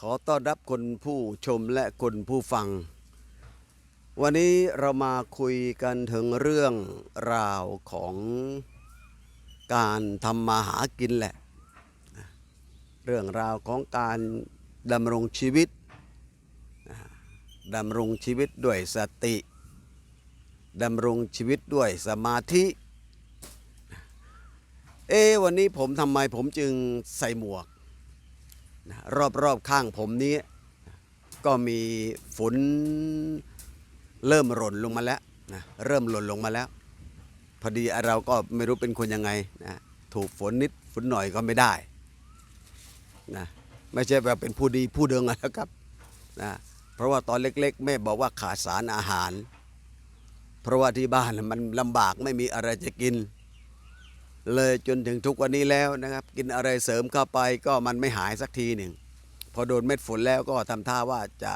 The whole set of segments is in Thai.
ขอต้อนรับคนผู้ชมและคนผู้ฟัง วันนี้เรามาคุยกันถึงเรื่องราวของการทำมาหากินแหละ เรื่องราวของการดำรงชีวิตดำรงชีวิตด้วยสติดำรงชีวิตด้วยสมาธิ เอวันนี้ผมทำไมผมจึงใส่หมวก นะรอบๆข้างผมนี้ ก็มีฝนเริ่มหล่นลงมาแล้วนะเริ่มหล่นลงมาแล้ว พอดีเราก็ไม่รู้เป็นคนยังไงนะถูกฝนนิดฝนหน่อยก็ไม่ได้นะไม่ใช่แบบเป็นผู้ดีผู้เดิงอะนะครับนะเพราะว่าตอนเล็กๆ แม่บอกว่าขาดสารอาหาร เพราะว่าที่บ้านมันลำบากไม่มีอะไรจะกิน เลยจนถึงทุกวันนี้แล้วนะครับ กินอะไรเสริมเข้าไปก็มันไม่หายสักทีหนึ่ง พอโดนเม็ดฝนแล้วก็ทำท่าว่าจะ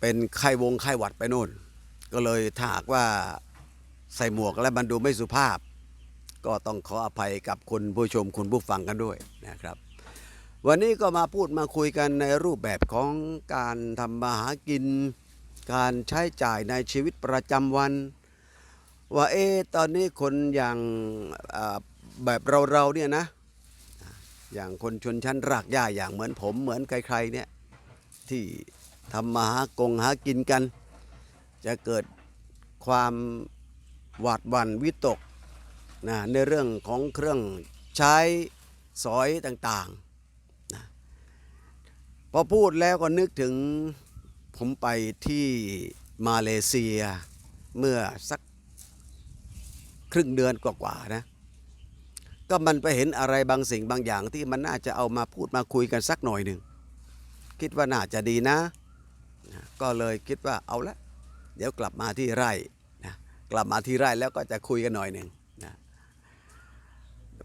เป็นไข้วงไข้หวัดไปโน่น ก็เลยถ้าหากว่าใส่หมวกแล้วมันดูไม่สุภาพ ก็ต้องขออภัยกับคุณผู้ชมคุณผู้ฟังกันด้วยนะครับ วันนี้ก็มาพูดมาคุยกันในรูปแบบของการทำมาหากิน การใช้จ่ายในชีวิตประจำวัน ว่าเอ๊ตอนนี้คนอย่างแบบเราเราเนี่ยนะ อย่างคนชนชั้นรากหญ้าอย่างเหมือนผมเหมือนใครๆเนี่ยที่ทำมาหากงหากินกัน จะเกิดความหวาดหวั่นวิตกนะในเรื่องของเครื่องใช้สอยต่างๆนะพอพูดแล้วก็นึกถึงผมไปที่มาเลเซียเมื่อสัก ครึ่งเดือนกว่าๆนะ ก็มันไปเห็นอะไรบางสิ่งบางอย่างที่มันน่าจะเอามาพูดมาคุยกันสักหน่อยหนึ่ง คิดว่าน่าจะดีนะ ก็เลยคิดว่าเอาละ เดี๋ยวกลับมาที่ไร่นะกลับมาที่ไร่แล้วก็จะคุยกันหน่อยหนึ่งนะ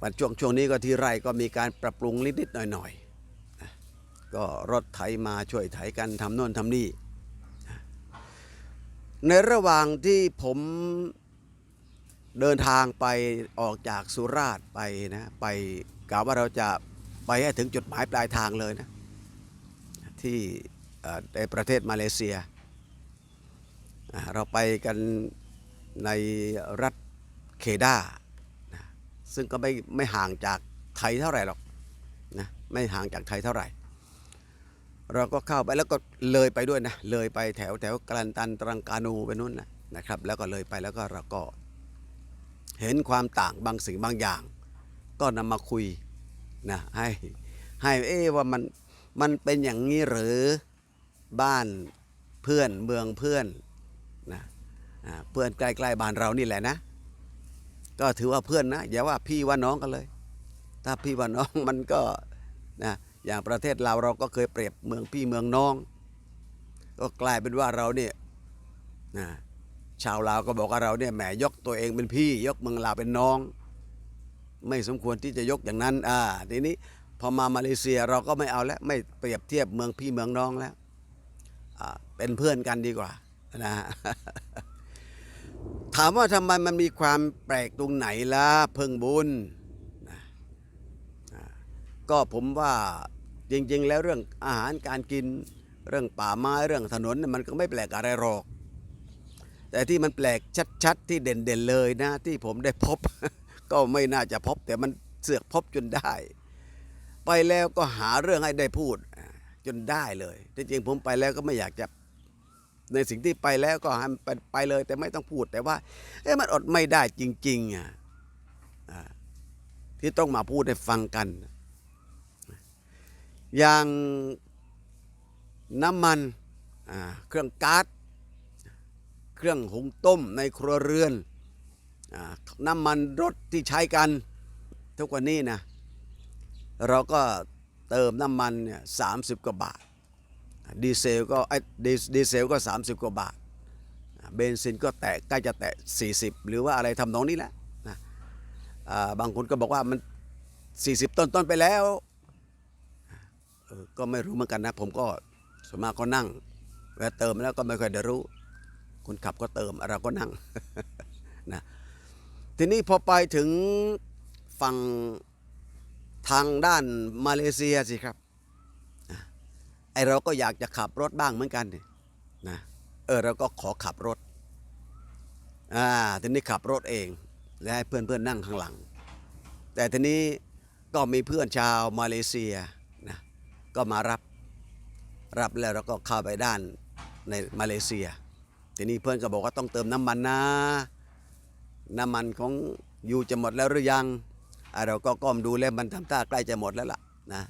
วันช่วงช่วงนี้ก็ที่ไร่ก็มีการปรับปรุงนิดๆหน่อยๆนะก็รถไถมาช่วยไถกันทำโน่นทำนี่ในระหว่างที่ผม เดินทางไปออกจากสุราษฎร์ไปนะไปกะว่าเราจะไปให้ถึงจุดหมายปลายทางเลยนะที่ในประเทศมาเลเซีย เราไปกันในรัฐเคดาซึ่งก็ไม่ไม่ห่างจากไทยเท่าไหร่หรอกนะไม่ห่างจากไทยเท่าไหร่ เราก็เข้าไปแล้วก็เลยไปด้วยนะเลยไปแถวแถวกลันตันตรังกานูไปนู่นนะนะครับ แล้วก็เลยไปแล้วก็เราก็ เห็นความต่างบางสิ่งบางอย่าง ก็นำมาคุยนะให้ให้เอ๊ว่ามันมันเป็นอย่างนี้หรือบ้านเพื่อนเมืองเพื่อนนะเพื่อนใกล้ๆบ้านเรานี่แหละนะ ก็ถือว่าเพื่อนนะอย่าว่าพี่ว่าน้องกันเลย ถ้าพี่ว่าน้องมันก็นะอย่างประเทศเราเราก็เคยเปรียบเมืองพี่เมืองน้อง ก็กลายเป็นว่าเราเนี่ยนะ ชาวลาวก็บอกว่าเราเนี่ยแหมยกตัวเองเป็นพี่ ยกเมืองลาวเป็นน้อง ไม่สมควรที่จะยกอย่างนั้น อ่าทีนี้พอมามาเลเซียเราก็ไม่เอาแล้วไม่เปรียบเทียบเมืองพี่เมืองน้องแล้วอ่าเป็นเพื่อนกันดีกว่านะฮะถามว่าทำไมมันมีความแปลกตรงไหนล่ะเพิ่งบุญนะก็ผมว่าจริง ๆ แล้วเรื่องอาหารการกินเรื่องป่าไม้เรื่องถนนมันก็ไม่แปลกอะไรหรอก แต่ที่มันแปลกชัดๆ ที่เด่นๆเลยนะ ที่ผมได้พบ ก็ไม่น่าจะพบ แต่มันเสือกพบจนได้ ไปแล้วก็หาเรื่องให้ได้พูดจนได้เลยที่จริงผมไปแล้วก็ไม่อยากจะในสิ่งที่ไปแล้วก็ให้มันไปไปเลย แต่ไม่ต้องพูดแต่ว่าเอ๊ะมันอดไม่ได้จริงๆอะที่ต้องมาพูดให้ฟังกัน อย่างน้ำมันเครื่องก๊าซ เครื่องหุงต้มในครัวเรือนอน้ำมันรถที่ใช้กันทุกวันนี้นะเราก็เติมน้ำมันเนี่ยสามสิบกว่าบาทดีเซลก็ไอ้ดีดีเซลก็ 30 กว่าบาท เบนซินก็แตะใกล้จะแตะ 40 หรือว่าอะไรทำนองนี้แหละนะบางคนก็บอกว่ามัน 40 ต้นต้นไปแล้วก็ไม่รู้เหมือนกันนะ ผมก็ส่วนมากก็นั่งเวลาเติมแล้วก็ไม่ค่อยได้รู้ คนขับก็เติมเราก็นั่งนะทีนี้พอไปถึงฝั่งทางด้านมาเลเซียสิครับไอเราก็อยากจะขับรถบ้างเหมือนกันนี่นะเออเราก็ขอขับรถอ่าทีนี้ขับรถเอง และให้เพื่อนเพื่อนๆนั่งข้างหลัง แต่ทีนี้ก็มีเพื่อนชาวมาเลเซียนะก็มารับรับแล้วเราก็เข้าไปด้านในมาเลเซีย ทีนี้เพื่อนก็บอกว่าต้องเติมน้ำมันนะ น้ำมันของยูจะหมดแล้วหรือยังเราก็ก้มดูแล้วมันทำท่าใกล้จะหมดแล้วล่ะนะ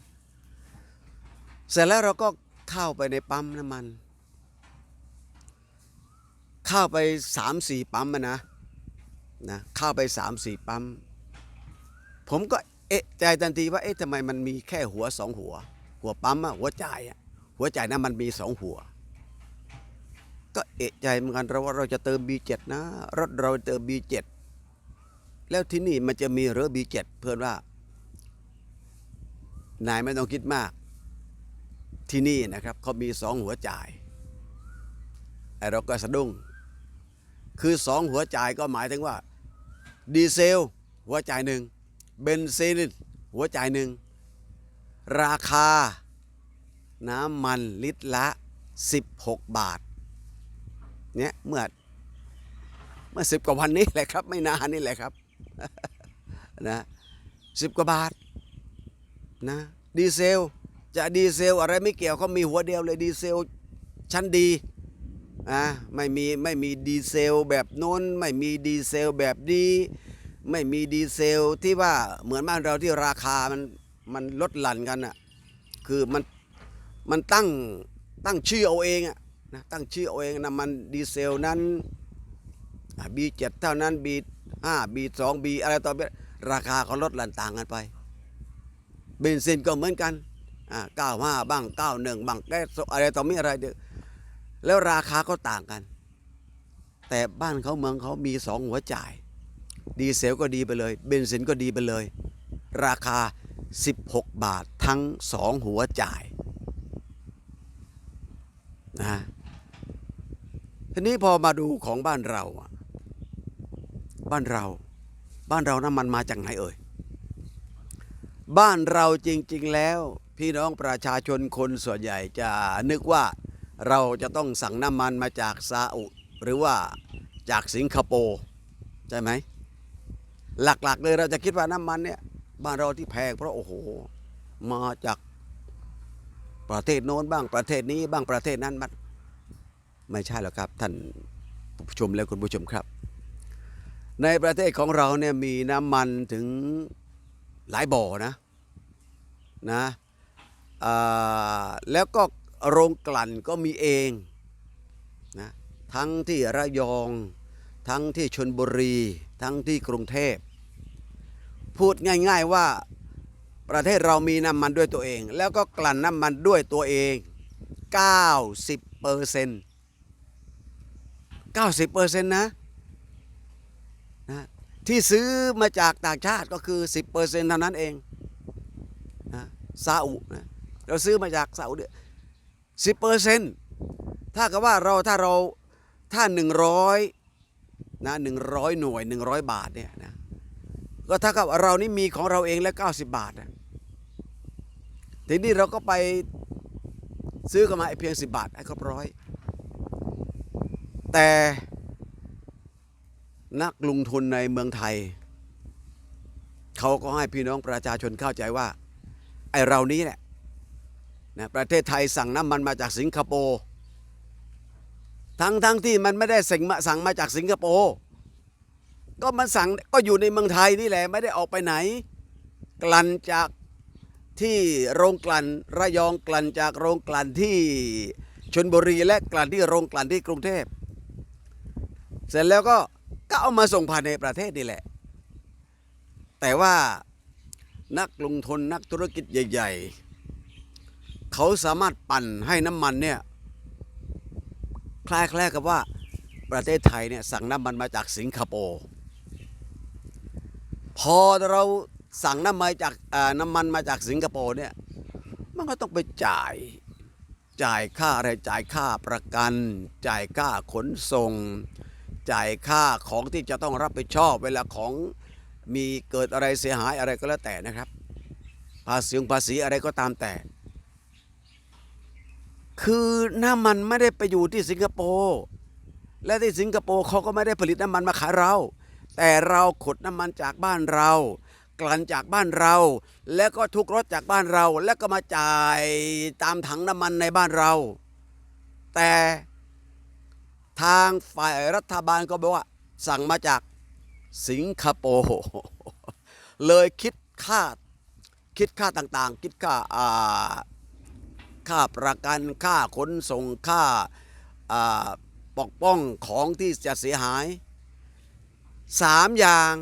เสร็จแล้วเราก็เข้าไปในปั๊มน้ำมัน เข้าไปสามสี่ปั๊มนะนะเข้าไปสามสี่ปั๊ม ผมก็เอะใจทันทีว่าเอ๊ะทำไมมันมีแค่หัวสองหัว หัวปั๊มอะหัวจ่ายอะหัวจ่ายนมันมีสองหัว ก็เอะใจเหมือนกันเราว่าเราจะเติม B7 นะรถเราเติม B7 แล้วที่นี่มันจะมีหรือ B7 เพื่อนว่านายไม่ต้องคิดมาก ที่นี่นะครับเขามีสองหัวจ่ายไอเราก็สะดุ้ง คือสองหัวจ่ายก็หมายถึงว่า ดีเซล หัวจ่ายหนึ่งเบนซินหัวจ่ายหนึ่งราคา น้ำมันลิตรละ 16 บาท เนี่ยเมื่อเมื่อสิบกว่าวันนี้แหละครับ ไม่นานนี่แหละครับนะสิบกว่าบาทนะดีเซล จะดีเซลอะไรไม่เกี่ยวเขามีหัวเดียวเลยดีเซลชั้นดีอะไม่มีไม่มีดีเซลแบบโน้น ไม่มีดีเซลแบบนี้ไม่มีดีเซลที่ว่าเหมือนบ้านเราที่ราคามันมันลดหลั่นกันอะคือมันมันตั้งตั้งชื่อเอาเองอะ นะตั้งชื่อเอาเองนะมันดีเซลนั้นบีเจ็ดเท่านั้นบีห้าบีสองบีอะไรต่อไปราคาเขาลดหลั่นต่างกันไป เบนซินก็เหมือนกันอ่าเก้าห้าบ้างเก้าหนึ่งบ้างแก๊สอะไรต่อมีอะไรเดียวแล้วราคาก็ต่างกัน แต่บ้านเขาเมืองเขามีสองหัวจ่าย ดีเซลก็ดีไปเลย เบนซินก็ดีไปเลย ราคา 16 บาททั้งสองหัวจ่ายนะ ทีนี้พอมาดูของบ้านเรา บ้านเรา บ้านเราน้ำมันมาจากไหนเอ่ย บ้านเราจริง ๆ แล้ว พี่น้องประชาชนคนส่วนใหญ่จะนึกว่าเราจะต้องสั่งน้ำมันมาจากซาอุหรือว่าจากสิงคโปร์ใช่ไหม หลักๆเลยเราจะคิดว่าน้ำมันเนี่ยบ้านเราที่แพงเพราะโอ้โห มาจากประเทศโน้นบ้างประเทศนี้บ้างประเทศนั้นมัน ไม่ใช่หรอกครับท่านผู้ชมและคุณผู้ชมครับ ในประเทศของเราเนี่ยมีน้ำมันถึงหลายบ่อนะนะแล้วก็โรงกลั่นก็มีเองนะทั้งที่ระยอง ทั้งที่ชนบุรี ทั้งที่กรุงเทพ พูดง่ายๆว่าประเทศเรามีน้ำมันด้วยตัวเอง แล้วก็กลั่นน้ำมันด้วยตัวเอง 90เปอร์เซ็นต์ 90เปอร์เซ็นต์นะนะที่ซื้อมาจากต่างชาติก็คือ 10เปอร์เซ็นต์เท่านั้นเองนะซาอุนะเราซื้อมาจากซาอุเดียสิบเปอร์เซ็นต์ถ้ากับว่าเราถ้าเราถ้าหนึ่งร้อยนะหนึ่งร้อยหน่วยหนึ่งร้อยบาทเนี่ยนะก็ถ้ากับเรานี่มีของเราเองแล้วเก้าสิบบาทนะทีนี้เราก็ไปซื้อกันมาไอ้เพียงสิบบาทให้ครบร้อย แต่นักลงทุนในเมืองไทย เขาก็ให้พี่น้องประชาชนเข้าใจว่า ไอ้เรานี้แหละนะประเทศไทยสั่งน้ำมันมาจากสิงคโปร์ทั้งทั้งที่มันไม่ได้สั่งมาสั่งมาจากสิงคโปร์ก็มันสั่งก็อยู่ในเมืองไทยนี่แหละไม่ได้ออกไปไหน กลั่นจากที่โรงกลั่นระยองกลั่นจากโรงกลั่นที่ชนบุรีและกลั่นที่โรงกลั่นที่กรุงเทพ เสร็จแล้วก็ก็เอามาส่งผ่านในประเทศนี่แหละ แต่ว่านักลงทุนนักธุรกิจใหญ่ ๆ เขาสามารถปั่นให้น้ำมันเนี่ยคล้ายๆกับว่าประเทศไทยเนี่ยสั่งน้ำมันมาจากสิงคโปร์พอเราสั่งน้ำมันจากน้ำมันมาจากสิงคโปร์เนี่ยมันก็ต้องไปจ่ายจ่ายค่าอะไรจ่ายค่าประกัน จ่ายค่าขนส่ง จ่ายค่าของที่จะต้องรับผิดชอบเวลาของมีเกิดอะไรเสียหายอะไรก็แล้วแต่นะครับ ภาษีภาษีอะไรก็ตามแต่ คือน้ำมันไม่ได้ไปอยู่ที่สิงคโปร์และที่สิงคโปร์เขาก็ไม่ได้ผลิตน้ำมันมาขายเรา แต่เราขดน้ำมันจากบ้านเรา กลั่นจากบ้านเรา แล้วก็ทุกรถจากบ้านเรา แล้วก็มาจ่ายตามถังน้ำมันในบ้านเรา แต่ ทางฝ่ายรัฐบาลก็บอกว่า สั่งมาจากสิงคโปร์เลยคิดค่าคิดค่าต่างๆ คิดค่าอ่าค่าประกันค่าขนส่งค่าอ่าปกป้องของที่จะเสียหายสามอย่าง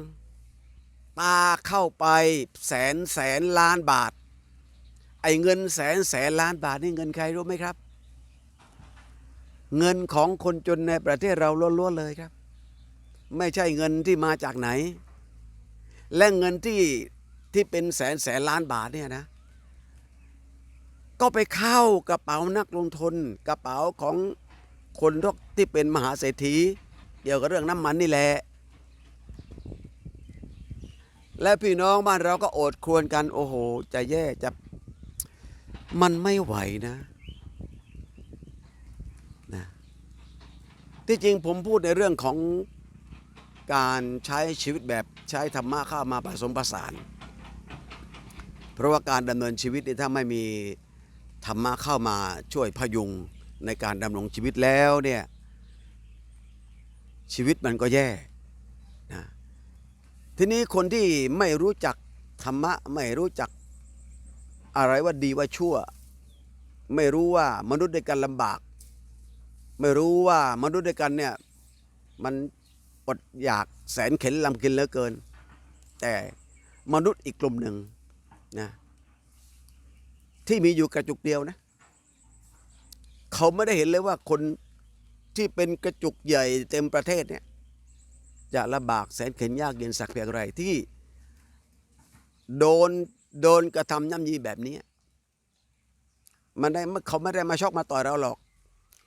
ตาเข้าไปแสนแสนล้านบาท ไอ้เงินแสนแสนล้านบาทนี่เงินใครรู้ไหมครับ เงินของคนจนในประเทศเราล้วนๆเลยครับ ไม่ใช่เงินที่มาจากไหน และเงินที่ที่เป็นแสนแสนล้านบาทเนี่ยนะ ก็ไปเข้ากระเป๋านักลงทุนกระเป๋าของคนที่เป็นมหาเศรษฐี เกี่ยวกับเรื่องน้ำมันนี่แหละและพี่น้องบ้านเราก็อดครวญกันโอ้โห จะแย่จะมันไม่ไหวนะ ที่จริงผมพูดในเรื่องของการใช้ชีวิตแบบใช้ธรรมะเข้ามาผสมผสาน เพราะว่าการดำเนินชีวิตนี่ถ้าไม่มีธรรมะเข้ามาช่วยพยุงในการดำรงชีวิตแล้วเนี่ยชีวิตมันก็แย่นะทีนี้คนที่ไม่รู้จักธรรมะไม่รู้จักอะไรว่าดีว่าชั่ว ไม่รู้ว่ามนุษย์ด้วยกันลำบาก ไม่รู้ว่ามนุษย์ด้วยกันเนี่ย มันอดอยากแสนเข็นลำกินเหลือเกิน แต่มนุษย์อีกกลุ่มหนึ่งนะที่มีอยู่กระจุกเดียวนะ เขาไม่ได้เห็นเลยว่าคนที่เป็นกระจุกใหญ่เต็มประเทศเนี่ยจะลำบากแสนเข็นยากเย็นสักเพียงไรที่โดนโดนกระทำย่ำยีแบบนี้ มันได้เขาไม่ได้มาชอกมาต่อยเราหรอก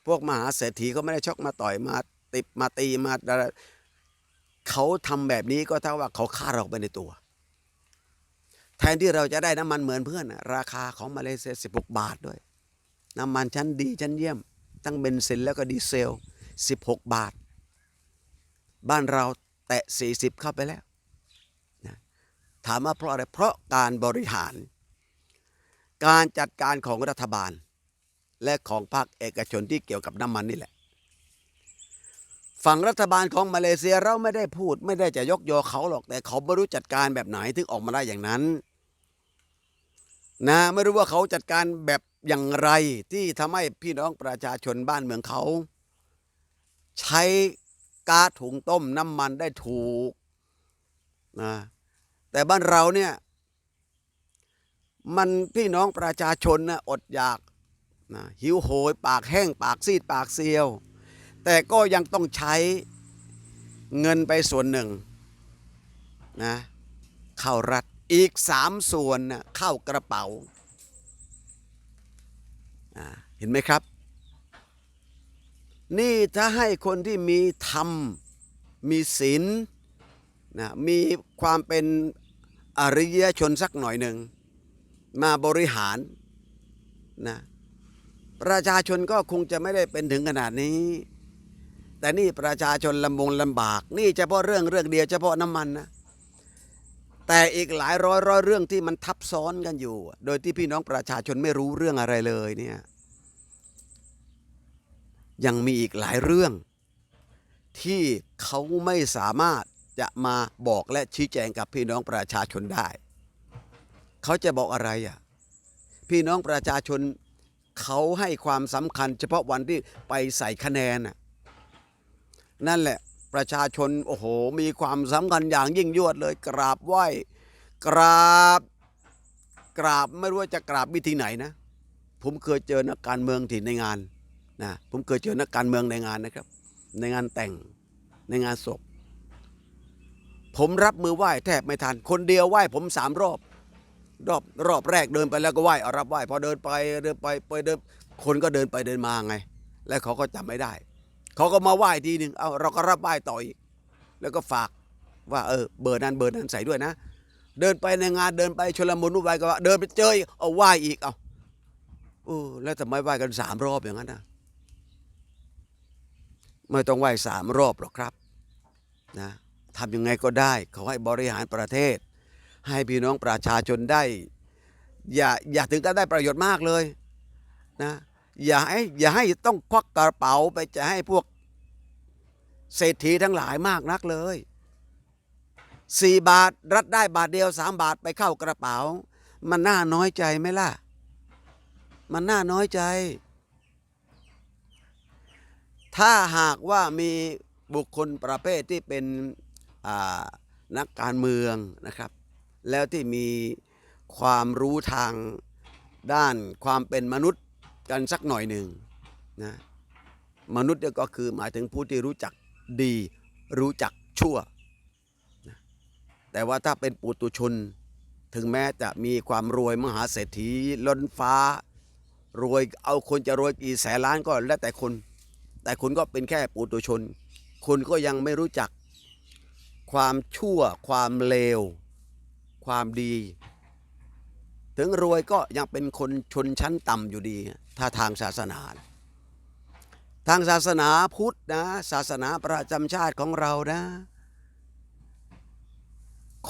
พวกมหาเศรษฐีเขาไม่ได้ชกมาต่อยมาติบมาตีมาเขาทำแบบนี้ก็เท่าว่าเขาฆ่าเราไปในตัว แทนที่เราจะได้น้ำมันเหมือนเพื่อน ราคาของมาเลเซีย16บบาทด้วย น้ำมันชั้นดีชั้นเยี่ยมทั้งเบนซินแล้วก็ดีเซล16บาท บ้านเราแตะ40เข้าไปแล้วนะถามว่าเพราะอะไรเพราะการบริหาร การจัดการของรัฐบาล และของภาคเอกชนที่เกี่ยวกับน้ำมันนี่แหละ ฝั่งรัฐบาลของมาเลเซียเราไม่ได้พูด ไม่ได้จะยกยอเขาหรอกแต่เขาไม่รู้จัดการแบบไหนถึงออกมาได้อย่างนั้น นะไม่รู้ว่าเขาจัดการแบบอย่างไรที่ทำให้พี่น้องประชาชนบ้านเมืองเขา ใช้ก๊าซถุงต้มน้ำมันได้ถูกนะแต่บ้านเราเนี่ยมันพี่น้องประชาชนนะอดอยาก นะหิวโหยปากแห้งปากซีดปากเซียว แต่ก็ยังต้องใช้เงินไปส่วนหนึ่งนะเข้ารัฐอีกสามส่วนนะเข้ากระเป๋า เห็นไหมครับ นี่ถ้าให้คนที่มีธรรม มีศีลนะมีความเป็นอริยชนสักหน่อยหนึ่ง มาบริหารนะ ประชาชนก็คงจะไม่ได้เป็นถึงขนาดนี้ แต่นี่ประชาชนลำบงลำบาก นี่เฉพาะเรื่องเรื่องเดียวเฉพาะน้ำมันนะแต่อีกหลายร้อยร้อยเรื่องที่มันทับซ้อนกันอยู่ โดยที่พี่น้องประชาชนไม่รู้เรื่องอะไรเลยเนี่ยยังมีอีกหลายเรื่อง ที่เขาไม่สามารถจะมาบอกและชี้แจงกับพี่น้องประชาชนได้ เขาจะบอกอะไรอะพี่น้องประชาชน เขาให้ความสำคัญ เฉพาะวันที่ไปใส่คะแนนน่ะนั่นแหละประชาชนโอ้โห มีความสำคัญอย่างยิ่งยวดเลย กราบไหว้กราบกราบไม่รู้ว่าจะกราบวิธีไหนนะ ผมเคยเจอนักการเมืองที่ในงานนะผมเคยเจอนักการเมืองในงานนะครับ ในงานแต่งในงานศพ ผมรับมือไหว้แทบไม่ทัน คนเดียวไหว้ผมสามรอบ รอบรอบแรกเดินไปแล้วก็ไหว้เอารับไหว้พอเดินไปเดินไปไปเดินคนก็เดินไปเดินมาไง แล้วเขาก็จำไม่ได้ เขาก็มาไหว้ทีหนึ่งเอาเราก็รับไหว้ต่ออีก แล้วก็ฝากว่าเออเบอร์นั้นเบอร์นั้นใส่ด้วยนะ เดินไปในงานเดินไปชลมุนวุ่นวายก็ว่าเดินไปเจออีกเอาไหว้อีกเอาออแล้วทำไมไหว้กันสามรอบอย่างนั้นนะไม่ต้องไหว้สามรอบหรอกครับนะทำยังไงก็ได้เขาให้บริหารประเทศ ให้พี่น้องประชาชนได้ อย่าอย่าถึงกับได้ประโยชน์มากเลยนะอย่าให้อย่าให้ต้องควักกระเป๋าไปจะให้พวกเศรษฐีทั้งหลายมากนักเลยสี่บาทรัดได้บาทเดียวสามบาทไปเข้ากระเป๋า มันน่าน้อยใจไหมล่ะ มันน่าน้อยใจ ถ้าหากว่ามีบุคคลประเภทที่เป็นนักการเมืองนะครับ แล้วที่มีความรู้ทางด้านความเป็นมนุษย์กันสักหน่อยหนึ่งนะมนุษย์เนี่ยก็คือหมายถึงผู้ที่รู้จักดีรู้จักชั่วนะแต่ว่าถ้าเป็นปุตุชน ถึงแม้จะมีความรวยมหาเศรษฐีล้นฟ้า รวยเอาคนจะรวยกี่แสนล้านก็แล้วแต่คน แต่คุณก็เป็นแค่ปุตุชน คุณก็ยังไม่รู้จักความชั่วความเลว ความดี ถึงรวยก็ยังเป็นคนชนชั้นต่ำอยู่ดี ถ้าทางศาสนา ทางศาสนาพุทธนะ ศาสนาประจำชาติของเรานะ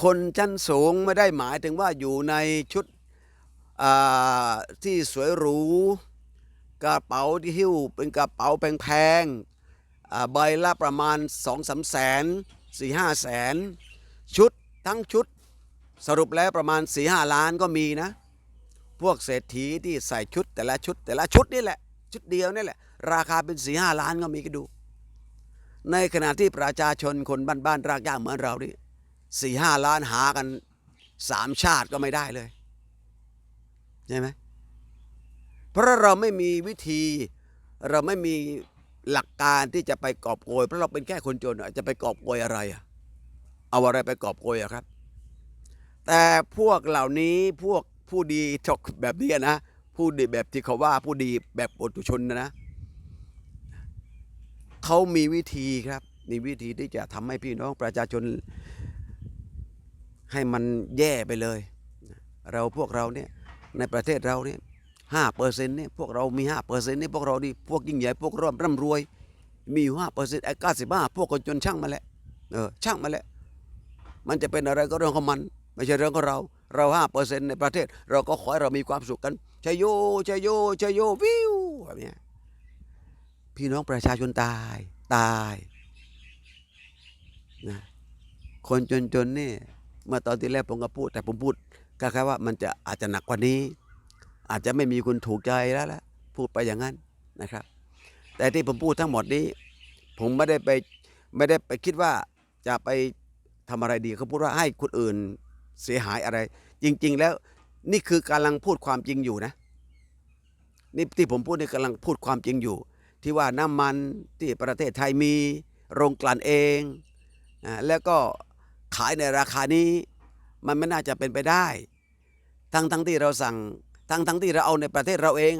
คนชั้นสูงไม่ได้หมายถึงว่าอยู่ในชุดที่สวยหรู กระเป๋าที่หิ้วเป็นกระเป๋าแพงๆใบละประมาณสองสามแสนสี่ห้าแสน ชุดทั้งชุด สรุปแล้วประมาณสี่ห้าล้านก็มีนะ พวกเศรษฐีที่ใส่ชุดแต่ละชุด แต่ละชุดนี่แหละ ชุดเดียวนี่แหละ ราคาเป็นสี่ห้าล้านก็มีก็ดู ในขณะที่ประชาชนคนบ้านๆรากหญ้าเหมือนเรานี่สี่ห้าล้านหากันสามชาติก็ไม่ได้เลยใช่ไหมเพราะเราไม่มีวิธีเราไม่มีหลักการที่จะไปกอบโกยเพราะเราเป็นแค่คนจนจะไปกอบโกยอะไรอะเอาอะไรไปกอบโกยอะครับ แต่พวกเหล่านี้พวกผู้ดีจกแบบนี้นะผู้ดีแบบที่เขาว่าผู้ดีแบบปุถุชนนะนะเขามีวิธีครับมีวิธีที่จะทำให้พี่น้องประชาชน ให้มันแย่ไปเลย เราพวกเราเนี่ยในประเทศเราเนี่ยห้าเปอร์เซ็นต์เนี่ยพวกเรามีห้าเปอร์เซ็นต์เนี่ยพวกเราดีพวกยิ่งใหญ่พวกร่ำร่ำรวย มีอยู่ห้าเปอร์เซ็นต์ไอ้เก้าสิบห้าพวกคนจนช่างมาแหละเออช่างมาแหละมันจะเป็นอะไรก็เรื่องของมัน ไม่ใช่เรื่องของเรา เราห้าเปอร์เซ็นต์ในประเทศ เราก็ขอให้เรามีความสุขกันชัยโยชัยโยชัยโยวิวแบบนี้พี่น้องประชาชนตายตายนะคนจนๆนี่เมื่อตอนที่แรกผมก็พูด แต่ผมพูดก็แค่ว่ามันจะอาจจะหนักกว่านี้ อาจจะไม่มีคุณถูกใจแล้วละพูดไปอย่างนั้นนะครับ แต่ที่ผมพูดทั้งหมดนี้ ผมไม่ได้ไปไม่ได้ไปคิดว่าจะไปทำอะไรดีเขาพูดว่าให้คนอื่น เสียหายอะไร จริง ๆ แล้วนี่คือกำลังพูดความจริงอยู่นะนี่ที่ผมพูดนี่กำลังพูดความจริงอยู่ ที่ว่าน้ำมันที่ประเทศไทยมี โรงกลั่นเองอ่าแล้วก็ขายในราคานี้ มันไม่น่าจะเป็นไปได้ ทั้งทั้งที่เราสั่ง ทั้งทั้งที่เราเอาในประเทศเราเอง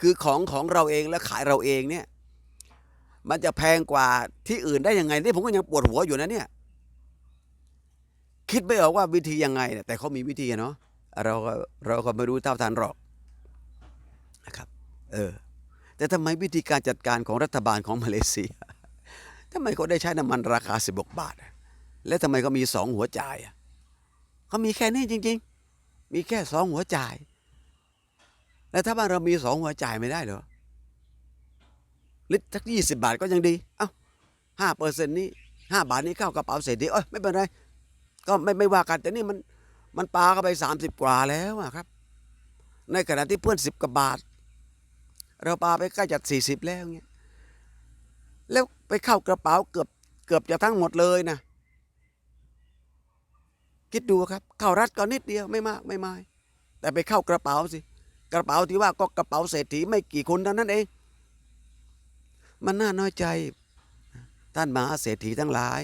คือของของเราเองและขายเราเองเนี่ยมันจะแพงกว่าที่อื่นได้ยังไงนี่ผมก็ยังปวดหัวอยู่นะเนี่ย คิดไม่ออกว่าวิธียังไงเนี่ยแต่เขามีวิธีเนาะเราก็เราก็ไม่รู้เท่าทันหรอกนะครับ เออ แต่ทำไมวิธีการจัดการของรัฐบาลของมาเลเซียทำไมเขาได้ใช้น้ำมันราคา 16 บาท และทำไมเขามีสองหัวจ่ายอะเขามีแค่นี้จริง ๆ มีแค่สองหัวจ่าย แล้วถ้าบ้านเรามีสองหัวจ่ายไม่ได้เหรอลิตรสักยี่สิบาทก็ยังดี เอ้าห้าเปอร์เซ็นต์นี้ห้าบาทนี้เข้ากระเป๋าเศรษฐีเอ้ยไม่เป็นไร ก็ไม่ไม่ว่ากันแต่นี่มันมันปาเข้าไปสามสิบกว่าแล้วอะครับ ในขณะที่เพื่อนสิบกว่าบาท เราปาไปใกล้จะสี่สิบแล้วเงี้ยแล้วไปเข้ากระเป๋าเกือบเกือบจะทั้งหมดเลยนะคิดดูครับ เข้ารัฐก็นิดเดียวไม่มากไม่มายแต่ไปเข้ากระเป๋าสิ กระเป๋าที่ว่าก็กระเป๋าเศรษฐีไม่กี่คนเท่านั้นเอง มันน่าน้อยใจ ท่านมหาเศรษฐีทั้งหลาย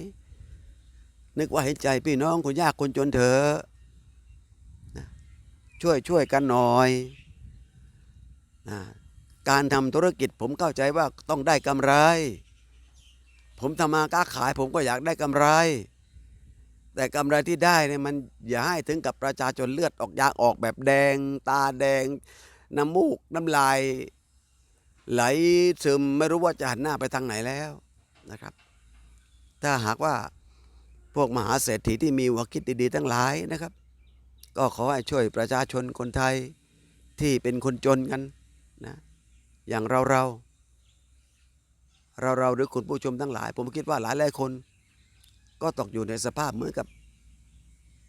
นึกว่าเห็นใจพี่น้องคนยากคนจนเถอะนะช่วยช่วยกันหน่อยนะการทำธุรกิจผมเข้าใจว่าต้องได้กำไร ผมทำมาค้าขายผมก็อยากได้กำไร แต่กำไรที่ได้เนี่ยมันอย่าให้ถึงกับประชาชนเลือดออกยางออกแบบแดง ตาแดง น้ำมูกน้ำลาย ไหลซึมไม่รู้ว่าจะหันหน้าไปทางไหนแล้วนะครับ ถ้าหากว่า พวกมหาเศรษฐีที่มีหัวคิดดีๆทั้งหลายนะครับ ก็ขอให้ช่วยประชาชนคนไทยที่เป็นคนจนกันนะอย่างเราเราเราเราหรือคุณผู้ชมทั้งหลาย ผมคิดว่าหลายหลายคน ก็ตกอยู่ในสภาพเหมือนกับ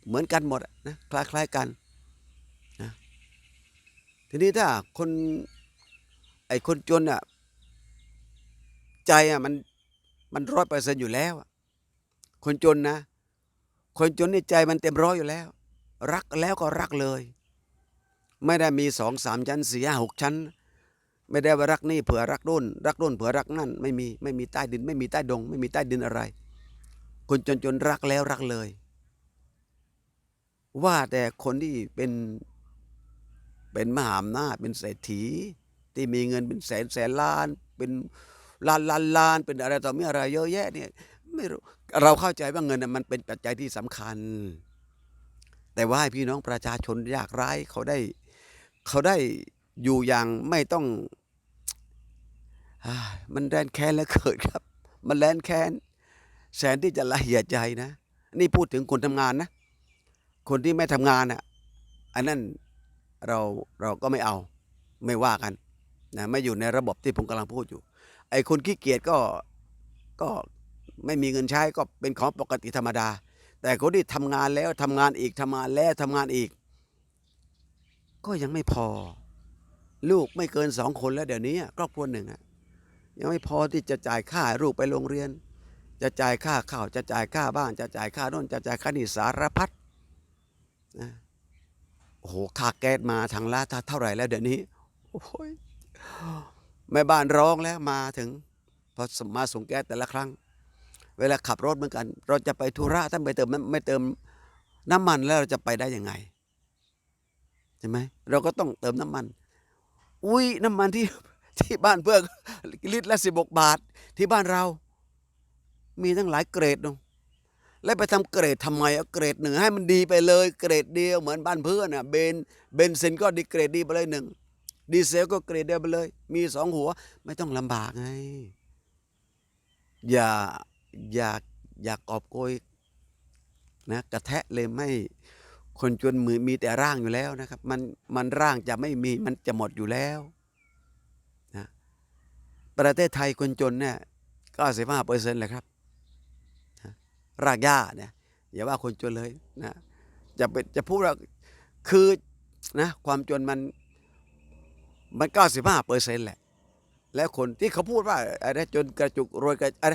เหมือนกันหมดอะนะคล้ายๆกันนะทีนี้ถ้าคนไอ้คนจนอะใจอะมันมันร้อยเปอร์เซ็นต์อยู่แล้วอะ คนจนนะ คนจนนี่ใจมันเต็มร้อยอยู่แล้ว รักแล้วก็รักเลย ไม่ได้มีสองสามชั้นสี่ห้าหกชั้น ไม่ได้ว่ารักนี่เผื่อรักรุ่นรักรุ่นเผื่อรักนั่นไม่มีไม่มีใต้ดิน ไม่มีใต้ดง ไม่มีใต้ดินอะไร คนจนจนรักแล้วรักเลย ว่าแต่คนที่เป็นเป็นมหาอำนาจเป็นเศรษฐี ที่มีเงินเป็นแสนแสนล้านเป็นล้านล้านล้านเป็นอะไรต่อมีอะไรเยอะแยะเนี่ยไม่รู้ เราเข้าใจว่าเงินมันเป็นปัจจัยที่สำคัญ แต่ว่าให้พี่น้องประชาชนยากไร้เขาได้ เขาได้อยู่อย่างไม่ต้องอมันแรนแค้นแล้วเกิดครับ มันแรนแค้นแสนที่จะละเอียดใจนะ นี่พูดถึงคนทำงานนะ คนที่ไม่ทำงานอะ อันนั้นเราเราก็ไม่เอาไม่ว่ากันนะไม่อยู่ในระบบที่ผมกำลังพูดอยู่ ไอ้คนขี้เกียจก็ก็ ไม่มีเงินใช้ก็เป็นของปกติธรรมดา แต่คนที่ทำงานแล้วทำงานอีกทำงานแล้วทำงานอีก ก็ยังไม่พอ ลูกไม่เกินสองคนแล้วเดี๋ยวนี้ครอบครัวหนึ่งยังไม่พอที่จะจ่ายค่าลูกไปโรงเรียน จะจ่ายค่าข้าวจะจ่ายค่าบ้าน จะจ่ายค่าโน่นจะจ่ายค่านี่สารพัดนะโอ้โหค่าแก๊สมาทางละเท่าไหร่แล้วเดี๋ยวนี้โอ้ยแม่บ้านร้องแล้วมาถึงพอมาส่งแก๊สแต่ละครั้ง เวลาขับรถเหมือนกัน เราจะไปธุระถ้าไม่เติมน้ำไม่เติมน้ำมันแล้วเราจะไปได้ยังไงใช่ไหมเราก็ต้องเติมน้ำมัน อุ้ยน้ำมันที่ที่บ้านเพื่อลิตรละสิบกบาท ที่บ้านเรา มีทั้งหลายเกรดเนอะแล้วไปทำเกรดทำไมเอาเกรดหนึ่งให้มันดีไปเลย เกรดเดียวเหมือนบ้านเพื่อนอะเบนเบนซินก็ดีเกรดดีไปเลยหนึ่งดีเซลก็เกรดเดียวไปเลย มีสองหัว ไม่ต้องลำบากไงอย่า อย่าอยากอบโกยนะกระแทะเลยไม่คนจนมือมีแต่ร่างอยู่แล้วนะครับ มันมันร่างจะไม่มีมันจะหมดอยู่แล้วนะประเทศไทยคนจนเนี่ยก็สิบห้าเปอร์เซ็นต์เลยครับนะรากหญ้าเนี่ยอย่าว่าคนจนเลยนะจะเป็นจะพูดว่าคือนะความจนมันมันเก้าสิบห้าเปอร์เซ็นต์แหละ แล้วคนที่เขาพูดว่าอะไรจนกระจุกรวยกระอะไร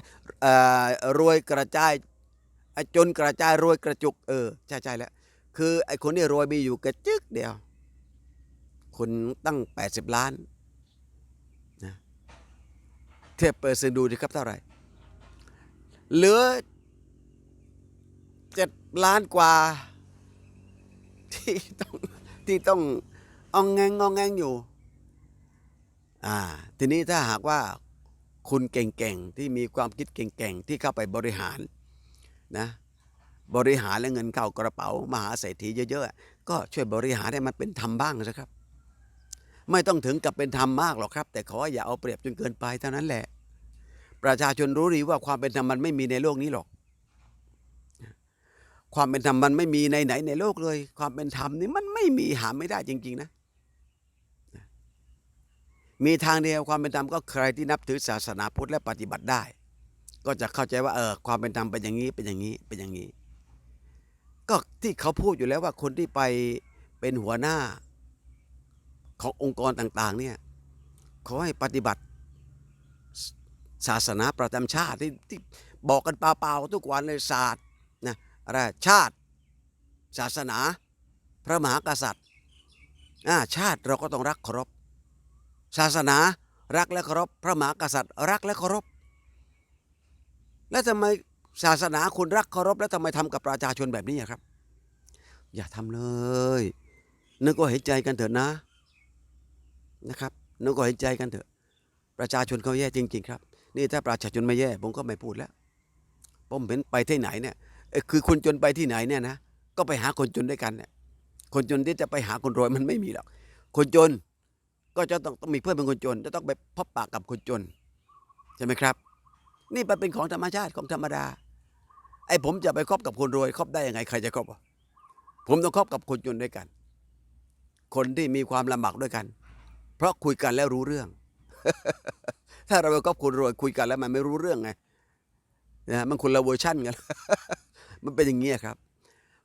รวยกระจายไอ้จนกระจายรวยกระจุก เออใช่ใช่แล้วคือไอ้คนที่รวยมีอยู่กระจึกเดียว คนตั้งแปดสิบล้านนะเทียบเปอร์เซ็นต์ดูดิครับเท่าไหร่ เหลือเจ็ดล้านกว่า ที่ต้องที่ต้องอองแงงงองแงงอยู่ อ่าทีนี้ถ้าหากว่าคุณเก่งๆ ที่มีความคิดเก่งๆ ที่เข้าไปบริหารนะบริหารและเงินเข้ากระเป๋ามหาเศรษฐีเยอะๆ ก็ช่วยบริหารให้มันเป็นธรรมบ้างนะครับ ไม่ต้องถึงกับเป็นธรรมมากหรอกครับ แต่ขออย่าเอาเปรียบจนเกินไปเท่านั้นแหละ ประชาชนรู้ดีว่าความเป็นธรรมมันไม่มีในโลกนี้หรอก ความเป็นธรรมมันไม่มีในไหนในโลกเลย ความเป็นธรรมนี่มันไม่มีหาไม่ได้จริง ๆ นะ มีทางเดียวความเป็นธรรมก็ใครที่นับถือศาสนาพุทธและปฏิบัติได้ ก็จะเข้าใจว่าเออความเป็นธรรมเป็นอย่างนี้เป็นอย่างนี้เป็นอย่างนี้ ก็ที่เขาพูดอยู่แล้วว่าคนที่ไปเป็นหัวหน้าขององค์กรต่างๆเนี่ยขอให้ปฏิบัติศาสนาประจำชาติที่ที่บอกกันเปล่าๆทุกวันเลยศาสตร์นะอะไรชาติ ศาสนา พระมหากษัตริย์ชาติเราก็ต้องรักเคารพ ศาสนารักและเคารพพระมหากษัตริย์ รักและเคารพ แล้วทำไมศาสนาคุณรักเคารพ แล้วทำไมทำกับประชาชนแบบนี้ครับ อย่าทำเลย นึกว่าเห็นใจกันเถอะนะนะครับนึกว่าเห็นใจกันเถอะ ประชาชนเขาแย่จริง ๆ ครับ นี่ถ้าประชาชนไม่แย่ผมก็ไม่พูดแล้วผมเห็นไปที่ไหนเนี่ยคือคนจนไปที่ไหนเนี่ยนะก็ไปหาคนจนด้วยกันเนี่ยคนจนที่จะไปหาคนรวยมันไม่มีหรอกคนจน ก็จะต้องต้องมีเพื่อนเป็นคนจน จะต้องไปพบปะกับคนจนใช่ไหมครับ นี่มันเป็นของธรรมชาติของธรรมดา ไอ้ผมจะไปคบกับคนรวยคบได้ยังไงใครจะคบอะผมต้องคบกับคนจนด้วยกัน คนที่มีความลำบากด้วยกัน เพราะคุยกันแล้วรู้เรื่อง ถ้าเราไปคบคนรวยคุยกันแล้วมันไม่รู้เรื่องไงนะมันคนละเวอร์ชั่นกันมันเป็นอย่างนี้ครับ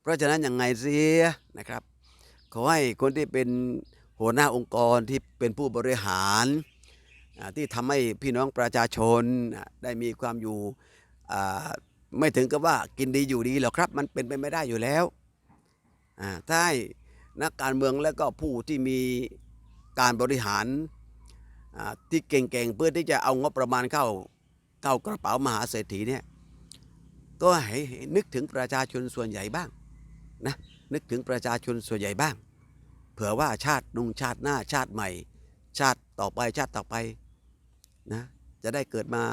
เพราะฉะนั้นอย่างไงเสียนะครับ ขอให้คนที่เป็น หัวหน้าองค์กรที่เป็นผู้บริหารที่ทำให้พี่น้องประชาชนได้มีความอยู่ไม่ถึงกับว่ากินดีอยู่ดีหรอกครับ มันเป็นไปไม่ได้อยู่แล้วถ้าให้นักการเมืองแล้วก็ผู้ที่มีการบริหารที่เก่งๆเพื่อที่จะเอางบประมาณเข้าเข้ากระเป๋ามหาเศรษฐีเนี่ยก็ให้นึกถึงประชาชนส่วนใหญ่บ้างนะนึกถึงประชาชนส่วนใหญ่บ้าง เผื่อว่าชาตินุ่งชาติหน้าชาติใหม่ ชาติต่อไปชาติต่อไปนะจะได้เกิดมา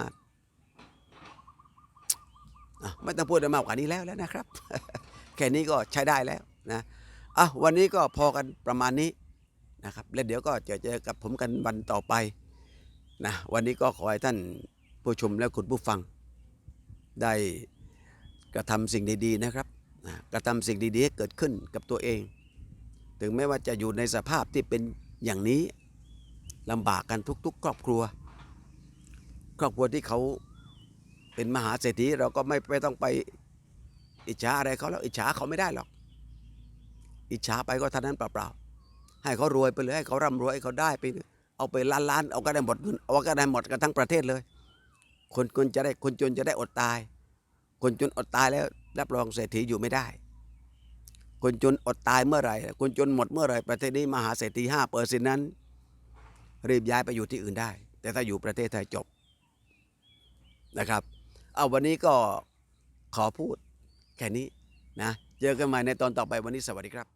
ไม่ต้องพูดอะไรมากกว่านี้แล้วแล้วนะครับ แค่นี้ก็ใช้ได้แล้วนะอะวันนี้ก็พอกันประมาณนี้นะครับแล้วเดี๋ยวก็จะเจอกับผมกันวันต่อไปนะวันนี้ก็ขอให้ท่านผู้ชมและคุณผู้ฟัง ได้กระทำสิ่งดีๆนะครับนะกระทำสิ่งดีๆให้เกิดขึ้นกับตัวเอง ถึงแม้ว่าจะอยู่ในสภาพที่เป็นอย่างนี้ลำบากกันทุก ๆ ครอบครัว ครอบครัวที่เขาเป็นมหาเศรษฐีเราก็ไม่ไม่ต้องไปอิจฉาอะไรเขาแล้วอิจฉาเขาไม่ได้หรอก อิจฉาไปก็ท่านั้นเปล่าๆให้เขารวยไปเลยให้เขาร่ำรวยให้เขาได้ไปเอาไปล้านล้านๆเอาก็ได้หมดเงินเอาก็ได้หมดกันทั้งประเทศเลย คนคนจะได้คนจนจะได้อดตาย คนจนอดตายแล้วรับรองเศรษฐีอยู่ไม่ได้ คนจนอดตายเมื่อไหร่ คนจนหมดเมื่อไหร่ ประเทศนี้มหาเศรษฐีห้าเปอร์เซ็นนั้น รีบย้ายไปอยู่ที่อื่นได้ แต่ถ้าอยู่ประเทศไทยจบนะครับ เอาวันนี้ก็ขอพูดแค่นี้นะ เจอกันใหม่ในตอนต่อไปวันนี้สวัสดีครับ